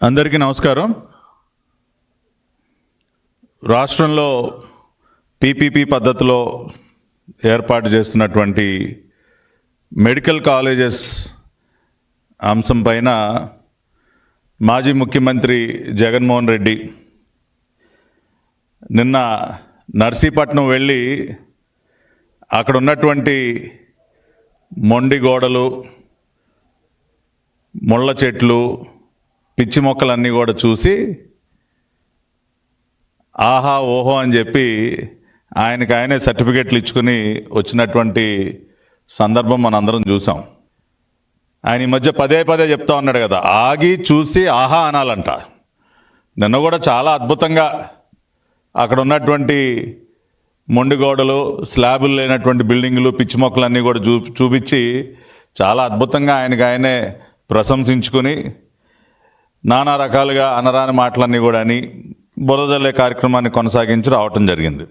అందరికీ నమస్కారం. రాష్ట్రంలో పీపీపీ పద్ధతిలో ఏర్పాటు చేస్తున్నటువంటి మెడికల్ కాలేజెస్ అంశం పైన మాజీ ముఖ్యమంత్రి జగన్మోహన్ రెడ్డి నిన్న నర్సీపట్నం వెళ్ళి అక్కడ ఉన్నటువంటి మొండి గోడలు ముళ్ళ చెట్లు పిచ్చి మొక్కలన్నీ కూడా చూసి ఆహా ఓహో అని చెప్పి ఆయనకి ఆయనే సర్టిఫికెట్లు ఇచ్చుకుని వచ్చినటువంటి సందర్భం మనందరం చూసాం. ఆయన ఈ మధ్య పదే పదే చెప్తా ఉన్నాడు కదా ఆగి చూసి ఆహా అనాలంట. నిన్న కూడా చాలా అద్భుతంగా అక్కడ ఉన్నటువంటి మొండిగోడలు స్లాబులు లేనటువంటి బిల్డింగులు పిచ్చి మొక్కలన్నీ కూడా చూ చూపించి చాలా అద్భుతంగా ఆయనకి ఆయనే ప్రశంసించుకుని నానా రకాలుగా అనరాని మాటలన్నీ కూడా అని బురదల్లే కార్యక్రమాన్ని కొనసాగించి రావటం జరిగింది.